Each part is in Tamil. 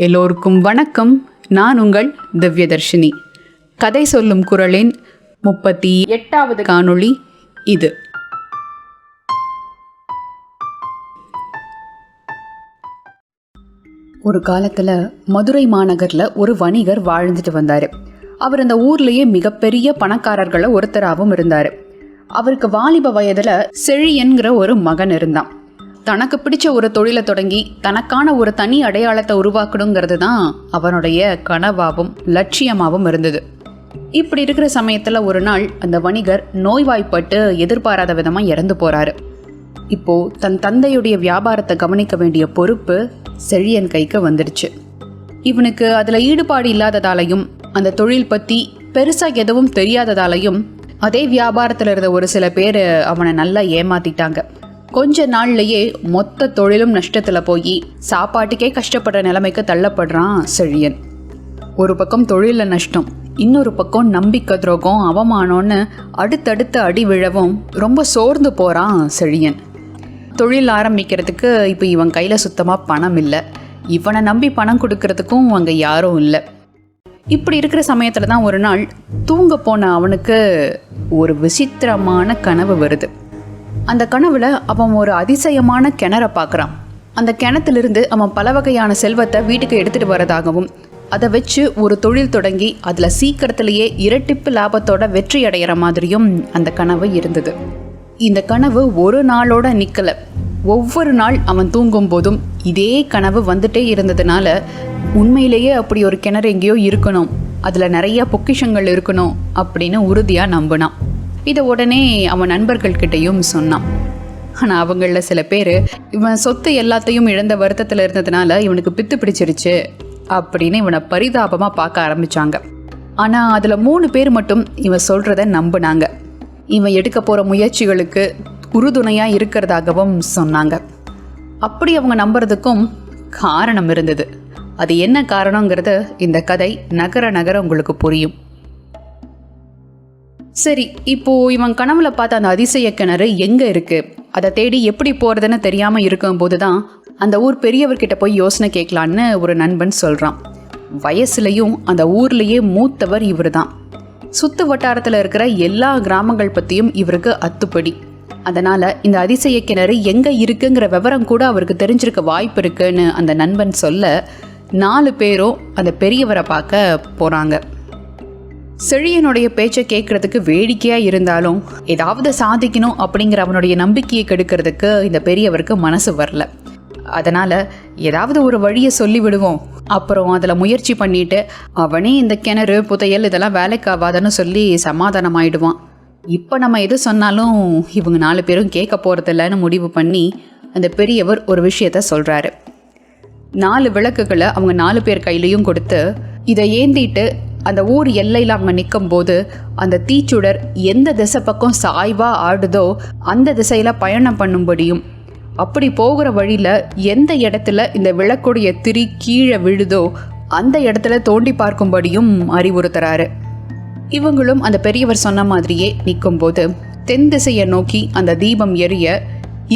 எல்லோருக்கும் வணக்கம். நான் உங்கள் திவ்யதர்ஷினி. கதை சொல்லும் குரலின் முப்பத்தி எட்டாவது காணொளி இது. ஒரு காலத்தில் மதுரை மாநகரில் ஒரு வணிகர் வாழ்ந்துட்டு வந்தார். அவர் அந்த ஊர்லேயே மிகப்பெரிய பணக்காரர்களை ஒருத்தராகவும் இருந்தார். அவருக்கு வாலிப வயதில் செழியன்கிற ஒரு மகன் இருந்தான். தனக்கு பிடிச்ச ஒரு தொழிலை தொடங்கி தனக்கான ஒரு தனி அடையாளத்தை உருவாக்கணுங்கிறது தான் அவனுடைய கனவாகவும் லட்சியமாகவும் இருந்தது. இப்படி இருக்கிற சமயத்தில் ஒரு நாள் அந்த வணிகர் நோய்வாய்ப்பட்டு எதிர்பாராத விதமாக இறந்து போகிறாரு இப்போ தன் தந்தையுடைய வியாபாரத்தை கவனிக்க வேண்டிய பொறுப்பு செழியன் கைக்கு வந்துடுச்சு. இவனுக்கு அதில் ஈடுபாடு இல்லாததாலையும் அந்த தொழில் பற்றி பெருசாக எதுவும் தெரியாததாலையும் அதே வியாபாரத்தில் இருந்த ஒரு சில பேர் அவனை நல்லா ஏமாத்திட்டாங்க. கொஞ்ச நாள்லயே மொத்த தொழிலும் நஷ்டத்தில் போய் சாப்பாட்டுக்கே கஷ்டப்படுற நிலைமைக்கு தள்ளப்படுறான் செழியன். ஒரு பக்கம் தொழிலில் நஷ்டம் இன்னொரு பக்கம் நம்பிக்கை துரோகம் அவமானம்னு அடுத்தடுத்த அடி விழவும் ரொம்ப சோர்ந்து போகிறான் செழியன். தொழில் ஆரம்பிக்கிறதுக்கு இப்போ இவன் கையில் சுத்தமாக பணம் இல்லை. இவனை நம்பி பணம் கொடுக்கறதுக்கும் அங்கே யாரும் இல்லை. இப்படி இருக்கிற சமயத்தில் தான் ஒரு நாள் தூங்க போன அவனுக்கு ஒரு விசித்திரமான கனவு வருது. அந்த கனவுல அவன் ஒரு அதிசயமான கிணற பார்க்குறான். அந்த கிணத்துலேருந்து அவன் பல வகையான செல்வத்தை வீட்டுக்கு எடுத்துகிட்டு வரதாகவும் அதை வச்சு ஒரு தொழில் தொடங்கி அதில் சீக்கிரத்திலேயே இரட்டிப்பு லாபத்தோட வெற்றி அடைகிற மாதிரியும் அந்த கனவு இருந்தது. இந்த கனவு ஒரு நாளோட நிற்கல ஒவ்வொரு நாள் அவன் தூங்கும் போதும் இதே கனவு வந்துட்டே இருந்ததுனால உண்மையிலேயே அப்படி ஒரு கிணறு எங்கேயோ இருக்கணும் அதில் நிறைய பொக்கிஷங்கள் இருக்கணும் அப்படின்னு உறுதியாக நம்பினான். இதை உடனே அவன் நண்பர்கள்கிட்டையும் சொன்னான். ஆனால் அவங்களில் சில பேர் இவன் சொத்து எல்லாத்தையும் இழந்த வருத்தத்தில் இருந்ததுனால இவனுக்கு பித்து பிடிச்சிருச்சு அப்படின்னு இவனை பரிதாபமாக பார்க்க ஆரம்பிச்சாங்க. ஆனால் அதில் மூணு பேர் மட்டும் இவன் சொல்கிறத நம்பினாங்க. இவன் எடுக்க போகிற முயற்சிகளுக்கு உறுதுணையாக இருக்கிறதாகவும் சொன்னாங்க. அப்படி அவங்க நம்புறதுக்கும் காரணம் இருந்தது. அது என்ன காரணங்கிறது இந்த கதை நகர நகர உங்களுக்கு புரியும். சரி இப்போ இவன் கனவுல பார்த்த அந்த அதிசய கிணறு எங்க இருக்கு? அதை தேடி எப்படி போறதுன்னு தெரியாம இருக்கும்போது தான் அந்த ஊர் பெரியவர்கிட்ட போய் யோசனை கேட்கலான்னு ஒரு நண்பன் சொல்றான். வயசுலயும் அந்த ஊர்லயே மூத்தவர் இவர் தான் சுத்து வட்டாரத்தில் இருக்கிற எல்லா கிராமங்கள் பற்றியும் இவருக்கு அத்துப்படி. அதனால இந்த அதிசய கிணறு எங்க இருக்குங்கிற விவரம் கூட அவருக்கு தெரிஞ்சிருக்க வாய்ப்பு இருக்குன்னு அந்த நண்பன் சொல்ல நாலு பேரும் அந்த பெரியவரை பார்க்க போறாங்க. செழியனுடைய பேச்சை கேட்கறதுக்கு வேடிக்கையாக இருந்தாலும் ஏதாவது சாதிக்கணும் அப்படிங்கிற அவனுடைய நம்பிக்கையை கெடுக்கிறதுக்கு இந்த பெரியவருக்கு மனசு வரல. அதனால் ஏதாவது ஒரு வழியை சொல்லி விடுவோம் அப்புறம் அதில் முயற்சி பண்ணிட்டு அவனே இந்த கிணறு புதையல் இதெல்லாம் வேலைக்கு ஆகாதுன்னு சொல்லி சமாதானம் ஆயிடுவான் இப்போ நம்ம எது சொன்னாலும் இவங்க நாலு பேரும் கேட்க போகிறதில்லன்னு முடிவு பண்ணி அந்த பெரியவர் ஒரு விஷயத்த சொல்கிறாரு நாலு விளக்குகளை அவங்க நாலு பேர் கையிலையும் கொடுத்து இதை ஏந்திட்டு அந்த ஊர் எல்லையில் அவங்க நிற்கும் போது அந்த தீச்சுடர் எந்த திசை பக்கம் சாய்வாக ஆடுதோ அந்த திசையில் பயணம் பண்ணும்படியும் அப்படி போகிற வழியில் எந்த இடத்துல இந்த விளக்குடைய திரி கீழே விழுதோ அந்த இடத்துல தோண்டி பார்க்கும்படியும் அறிவுறுத்துறாரு. இவங்களும் அந்த பெரியவர் சொன்ன மாதிரியே நிற்கும்போது தென் திசையை நோக்கி அந்த தீபம் எரிய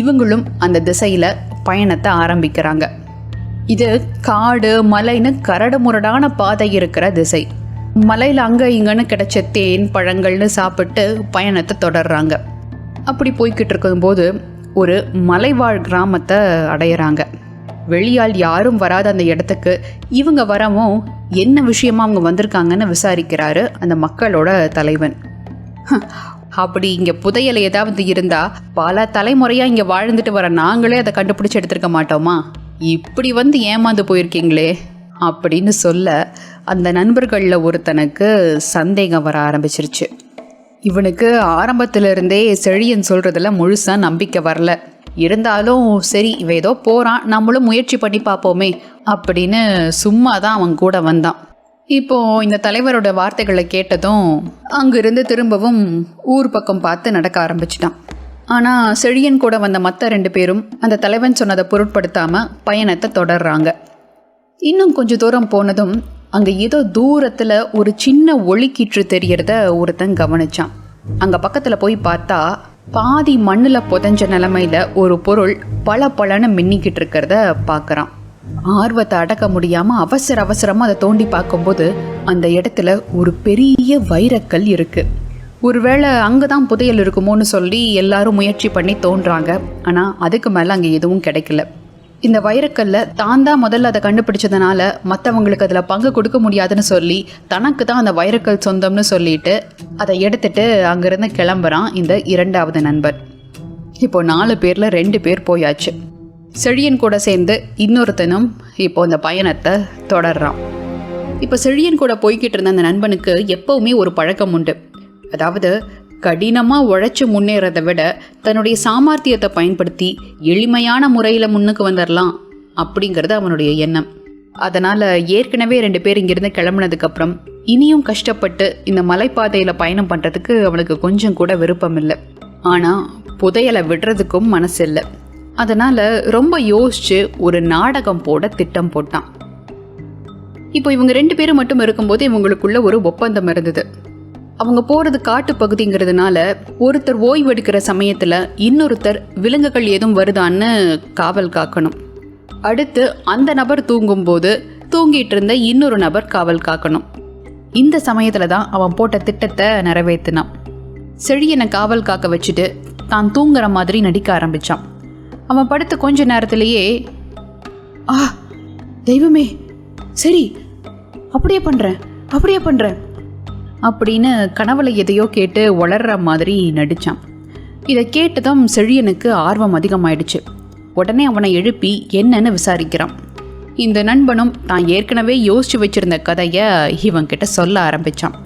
இவங்களும் அந்த திசையில் பயணத்தை ஆரம்பிக்கிறாங்க. இது காடு மலைன்னு கரடு முரடான பாதை இருக்கிற திசை. மலையில் அங்கே இங்கேன்னு கிடைச்ச தேன் பழங்கள்னு சாப்பிட்டு பயணத்தை தொடர்றாங்க. அப்படி போய்கிட்டு இருக்கும்போது ஒரு மலைவாழ் கிராமத்தை அடையிறாங்க. வெளியால் யாரும் வராத அந்த இடத்துக்கு இவங்க வரவும் என்ன விஷயமா அவங்க வந்திருக்காங்கன்னு விசாரிக்கிறாரு அந்த மக்களோட தலைவன். அப்படி இங்கே புதையல் ஏதாவது இருந்தால் பல தலைமுறையாக இங்கே வாழ்ந்துட்டு வர நாங்களே அதை கண்டுபிடிச்சி எடுத்திருக்க மாட்டோமா? இப்படி வந்து ஏமாந்து போயிருக்கீங்களே. அப்படின்னு சொல்ல அந்த நண்பர்களில் ஒருத்தனுக்கு சந்தேகம் வர ஆரம்பிச்சிருச்சு. இவனுக்கு ஆரம்பத்திலிருந்தே செழியன் சொல்கிறதுல முழுசாக நம்பிக்கை வரல. இருந்தாலும் சரி இவன் ஏதோ போகிறான் நம்மளும் முயற்சி பண்ணி பார்ப்போமே அப்படின்னு சும்மா தான் அவன் கூட வந்தான். இப்போ இந்த தலைவரோட வார்த்தைகளை கேட்டதும் அங்கிருந்து திரும்பவும் ஊர் பக்கம் பார்த்து நடக்க ஆரம்பிச்சிட்டான். ஆனால் செழியன் கூட வந்த மற்ற ரெண்டு பேரும் அந்த தலைவன் சொன்னதை பொருட்படுத்தாமல் பயணத்தை தொடர்றாங்க. இன்னும் கொஞ்சம் தூரம் போனதும் அங்கே ஏதோ தூரத்தில் ஒரு சின்ன ஒளிக்கீற்று தெரியறத ஒருத்தன் கவனிச்சான். அங்கே பக்கத்தில் போய் பார்த்தா பாதி மண்ணில் புதஞ்ச நிலமையில ஒரு பொருள் பல பலன்னு மின்னிக்கிட்டு இருக்கிறத பார்க்குறான் ஆர்வத்தை அடக்க முடியாமல் அவசர அவசரமாக அதை தோண்டி பார்க்கும்போது அந்த இடத்துல ஒரு பெரிய வைரக்கல் இருக்குது ஒருவேளை அங்கே தான் புதையல் இருக்குமோன்னு சொல்லி எல்லாரும் முயற்சி பண்ணி தோன்றாங்க. ஆனால் அதுக்கு மேலே அங்கே எதுவும் கிடைக்கல. இந்த வைரக்கல்ல தான் தான் முதல்ல அதை கண்டுபிடிச்சதுனால மற்றவங்களுக்கு அதில் பங்கு கொடுக்க முடியாதுன்னு சொல்லி தனக்கு தான் அந்த வைரக்கல் சொந்தம்னு சொல்லிட்டு அதை எடுத்துட்டு அங்கேருந்து கிளம்புறான் இந்த இரண்டாவது நண்பர் இப்போ நாலு பேரில் ரெண்டு பேர் போயாச்சு. செழியன் கூட சேர்ந்து இன்னொருத்தனும் இப்போ இந்த பயணத்தை தொடர்றான். இப்போ செழியன் கூட போய்கிட்டு இருந்த அந்த நண்பனுக்கு எப்பவுமே ஒரு பழக்கம் உண்டு. அதாவது கடினமாக உழைச்சி முன்னேறதை விட தன்னுடைய சாமர்த்தியத்தை பயன்படுத்தி எளிமையான முறையில் முன்னுக்கு வந்துடலாம் அப்படிங்கிறது அவனுடைய எண்ணம். அதனால் ஏற்கனவே ரெண்டு பேர் இங்கிருந்து கிளம்புனதுக்கப்புறம் இனியும் கஷ்டப்பட்டு இந்த மலைப்பாதையில் பயணம் பண்ணுறதுக்கு அவனுக்கு கொஞ்சம் கூட விருப்பம் இல்லை. ஆனால் புதையலை விடுறதுக்கும் மனசு இல்லை. அதனால் ரொம்ப யோசித்து ஒரு நாடகம் போட திட்டம் போட்டான். இப்போ இவங்க ரெண்டு பேரும் மட்டும் இருக்கும்போது இவங்களுக்குள்ள ஒரு ஒப்பந்தம் இருந்தது. அவங்க போகிறது காட்டு பகுதிங்கிறதுனால ஒருத்தர் ஓய்வெடுக்கிற சமயத்தில் இன்னொருத்தர் விலங்குகள் எதுவும் வருதான்னு காவல் காக்கணும். அடுத்து அந்த நபர் தூங்கும்போது தூங்கிட்டு இருந்த இன்னொரு நபர் காவல் காக்கணும். இந்த சமயத்தில் தான் அவன் போட்ட திட்டத்தை நிறைவேற்றினான் செழியனை காவல் காக்க வச்சுட்டு தான் தூங்குற மாதிரி நடிக்க ஆரம்பிச்சான். அவன் படுத்த கொஞ்ச நேரத்திலேயே ஆ தெய்வமே சரி அப்படியே பண்ணுறேன் அப்படியே பண்ணுறேன் அப்படின்னு கனவுல எதையோ கேட்டு வளர்ற மாதிரி நடித்தான் இதை கேட்டதும் செழியனுக்கு ஆர்வம் அதிகமாயிடுச்சு. உடனே அவனை எழுப்பி என்னன்னு விசாரிக்கிறான். இந்த நண்பனும் தான் ஏற்கனவே யோசிச்சு வச்சிருந்த கதையை இவன்கிட்ட சொல்ல ஆரம்பிச்சான்.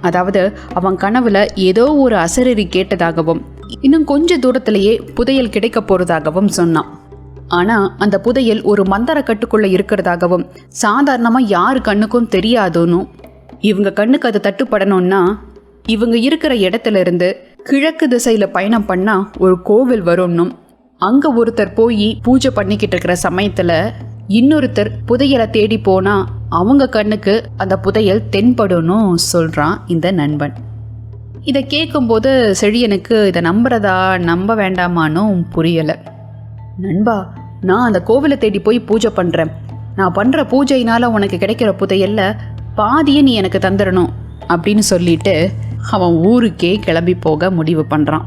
அதாவது அவன் கனவுல ஏதோ ஒரு அசரறி கேட்டதாகவும் இன்னும் கொஞ்ச தூரத்திலேயே புதையல் கிடைக்க போறதாகவும் சொன்னான். ஆனா அந்த புதையல் ஒரு மந்தர கட்டுக்குள்ள இருக்கிறதாகவும் சாதாரணமா யாரு கண்ணுக்கும் தெரியாதுன்னு இவங்க கண்ணுக்கு அது தட்டுப்படணும்னா இவங்க இருக்கிற இடத்துல இருந்து கிழக்கு திசையில பயணம் பண்ணா ஒரு கோவில் வரும்னும் அங்க ஒருத்தர் போய் பூஜை பண்ணிக்கிட்டு இருக்கிற சமயத்துல இன்னொருத்தர் புதையலை தேடி போனா அவங்க கண்ணுக்கு அந்த புதையல் தென்படணும் சொல்றான் இந்த நண்பன். இதை கேட்கும்போது செழியனுக்கு இதை நம்புறதா நம்ப வேண்டாமானும் புரியலை. நண்பா நான் அந்த கோவிலை தேடி போய் பூஜை பண்ணுறேன் நான் பண்ணுற பூஜையினால உனக்கு கிடைக்கிற புதையல்ல பாதியை நீ எனக்கு தந்துடணும் அப்படின்னு சொல்லிட்டு அவன் ஊருக்கே கிளம்பி போக முடிவு பண்ணுறான்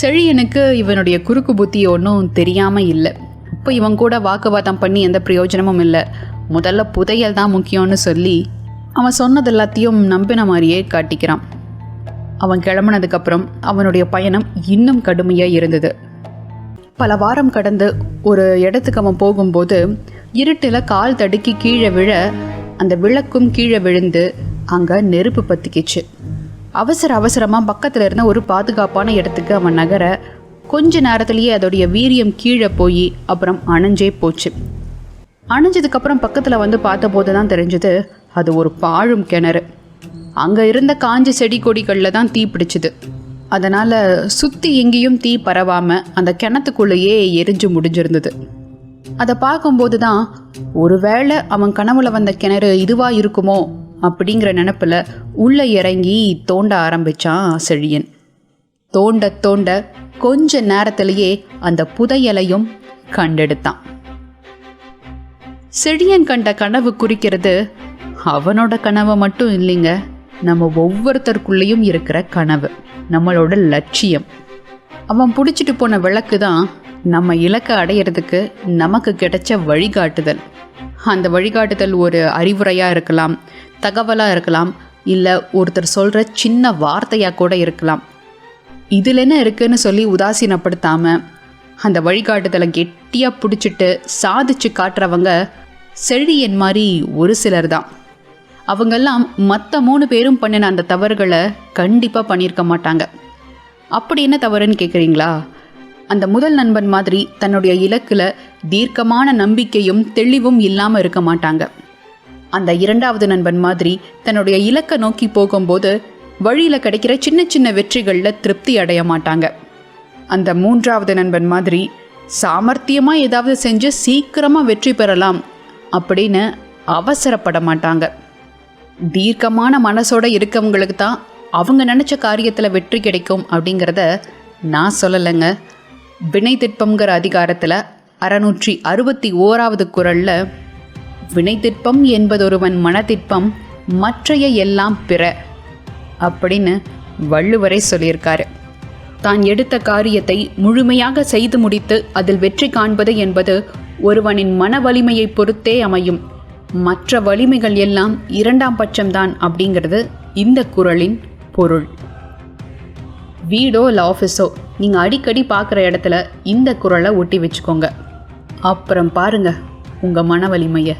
செழியனுக்கு இவனுடைய குறுக்கு புத்தி ஒன்றும் தெரியாமல் இல்லை. இப்போ இவன் கூட வாக்குவாதம் பண்ணி எந்த பிரயோஜனமும் இல்லை. முதல்ல புதையல் தான் முக்கியம்னு சொல்லி அவன் சொன்னது எல்லாத்தையும் நம்பின மாதிரியே காட்டிக்கிறான். அவன் கிளம்புனதுக்கப்புறம் அவனுடைய பயணம் இன்னும் கடுமையாக இருந்தது. பல வாரம் கடந்து ஒரு இடத்துக்கு அவன் போகும்போது இருட்டில் கால் தடுக்கி கீழே விழ அந்த விளக்கும் கீழே விழுந்து அங்கே நெருப்பு பற்றிக்கிச்சு அவசர அவசரமாக பக்கத்தில் இருந்த ஒரு பாதுகாப்பான இடத்துக்கு அவன் நகர கொஞ்ச நேரத்துலேயே அதோடைய வீரியம் கீழே போய் அப்புறம் அணைஞ்சே போச்சு. அணைஞ்சதுக்கப்புறம் பக்கத்தில் வந்து பார்த்தபோது தான் தெரிஞ்சது அது ஒரு பாழும் கிணறு. அங்கே இருந்த காஞ்ச செடி கொடிகளில் தான் தீ பிடிச்சிது. அதனால் சுற்றி எங்கேயும் தீ பரவாமல் அந்த கிணத்துக்குள்ளேயே எரிஞ்சு முடிஞ்சிருந்தது. அதை பார்க்கும்போது தான் ஒருவேளை அவன் கனவுல வந்த கிணறு இதுவாக இருக்குமோ அப்படிங்கிற நினப்பில் உள்ளே இறங்கி தோண்ட ஆரம்பிச்சான் செழியன். தோண்ட தோண்ட கொஞ்ச நேரத்திலேயே அந்த புதையலையும் கண்டெடுத்தான். செழியன் கண்ட கனவு குறிக்கிறது அவனோட கனவை மட்டும் இல்லைங்க நம்ம ஒவ்வொருத்தருக்குள்ளேயும் இருக்கிற கனவு நம்மளோட லட்சியம். அவன் பிடிச்சிட்டு போன விளக்கு தான் நம்ம இலக்கை அடையிறதுக்கு நமக்கு கிடைச்ச வழிகாட்டுதல். அந்த வழிகாட்டுதல் ஒரு அறிவுரையாக இருக்கலாம் தகவலாக இருக்கலாம் இல்லை ஒருத்தர் சொல்கிற சின்ன வார்த்தையாக கூட இருக்கலாம். இதில் என்ன இருக்குன்னு சொல்லி உதாசீனப்படுத்தாமல் அந்த வழிகாட்டுதலை கெட்டியாக பிடிச்சிட்டு சாதிச்சு காட்டுறவங்க செழியன் மாதிரி ஒரு சிலர் தான். அவங்கெல்லாம் மற்ற மூணு பேரும் பண்ணின அந்த தவறுகளை கண்டிப்பாக பண்ணியிருக்க மாட்டாங்க. அப்படி என்ன தவறுன்னு கேட்குறீங்களா அந்த முதல் நண்பன் மாதிரி தன்னுடைய இலக்கில் தீர்க்கமான நம்பிக்கையும் தெளிவும் இல்லாமல் இருக்க மாட்டாங்க. அந்த இரண்டாவது நண்பன் மாதிரி தன்னுடைய இலக்கை நோக்கி போகும்போது வழியில் கிடைக்கிற சின்ன சின்ன வெற்றிகளில் திருப்தி அடைய மாட்டாங்க. அந்த மூன்றாவது நண்பன் மாதிரி சாமர்த்தியமாக ஏதாவது செஞ்சு சீக்கிரமாக வெற்றி பெறலாம் அப்படின்னு அவசரப்பட மாட்டாங்க. தீர்க்கமான மனசோட இருக்கவங்களுக்கு தான் அவங்க நினச்ச காரியத்தில் வெற்றி கிடைக்கும் அப்படிங்கிறத நான் சொல்லலைங்க. வினை திட்பம்ங்கிற அதிகாரத்தில் அறநூற்றி அறுபத்தி ஓராவது குரல்ல வினைத்திற்பம் என்பதொருவன் மனத்திற்பம் மற்றைய எல்லாம் பிற அப்படின்னு வள்ளுவரே சொல்லியிருக்காரு. தான் எடுத்த காரியத்தை முழுமையாக செய்து முடித்து அதில் வெற்றி காண்பது என்பது ஒருவனின் மன வலிமையை பொறுத்தே அமையும். மற்ற வலிமைகள் எல்லாம் இரண்டாம் பட்சம்தான் அப்படிங்கிறது இந்த குறளின் பொருள். வீடோ இல்லை ஆஃபீஸோ? நீங்கள் அடிக்கடி பார்க்குற இடத்துல இந்த குரலை ஒட்டி வச்சுக்கோங்க. அப்புறம் பாருங்கள் உங்கள் மன வலிமையை.